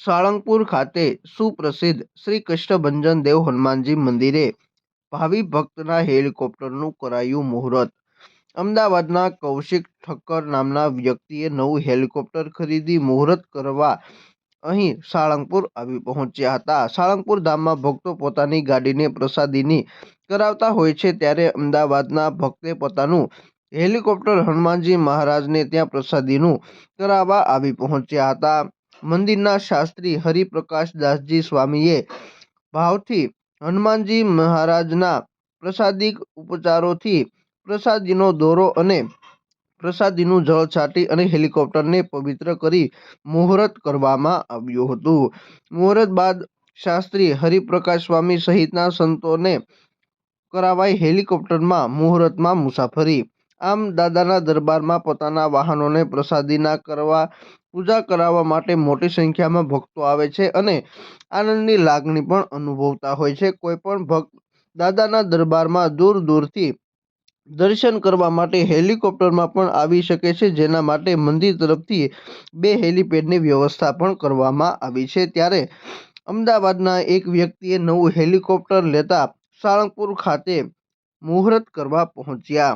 સાળંગપુર ખાતે સુપ્રસિદ્ધ શ્રી કષ્ટભંજન દેવ હનુમાનજી મંદિરે ભાવિ ભક્તના હેલિકોપ્ટરનું કરાયું મુહૂર્ત. અમદાવાદના કૌશિક ઠક્કર નામના વ્યક્તિએ નવું હેલિકોપ્ટર ખરીદી મુહૂર્ત કરવા અહીં સાળંગપુર આવી પહોંચ્યા હતા. સાળંગપુર ધામમાં ભક્તો પોતાની ગાડીને પ્રસાદીની કરાવતા હોય છે ત્યારે અમદાવાદના ભક્તે પોતાનું હેલિકોપ્ટર હનુમાનજી મહારાજને ત્યાં પ્રસાદીનું કરાવવા આવી પહોંચ્યા હતા. મંદિરના શાસ્ત્રી હરિપ્રકાશદાસજી સ્વામીએ ભાવથી હનુમાનજી મહારાજના પ્રસાદિક ઉપચારોથી પ્રસાદીનો દોરો અને પ્રસાદીનું જળ છાંટી અને હેલિકોપ્ટરને પવિત્ર કરી મુહૂર્ત કરવામાં આવ્યું હતું. મુહૂર્ત બાદ શાસ્ત્રી હરિપ્રકાશ સ્વામી સહિતના સંતોને કરાવાઈ હેલિકોપ્ટરમાં મુહૂર્તમાં મુસાફરી આમ દાદાના દરબારમાં પોતાના વાહનોને પ્રસાદીના કરવા, પૂજા કરાવવા માટે મોટી સંખ્યામાં ભક્તો આવે છે અને આનંદની લાગણી પણ અનુભવતા હોય છે. કોઈ પણ ભક્ત દાદાના દરબારમાં દૂર દૂરથી દર્શન કરવા માટે હેલિકોપ્ટરમાં પણ આવી શકે છે, જેના માટે મંદિર તરફથી બે હેલિપેડની વ્યવસ્થા પણ કરવામાં આવી છે. ત્યારે અમદાવાદના એક વ્યક્તિએ નવું હેલિકોપ્ટર લેતા સાળંગપુર ખાતે મુહૂર્ત કરવા પહોંચ્યા.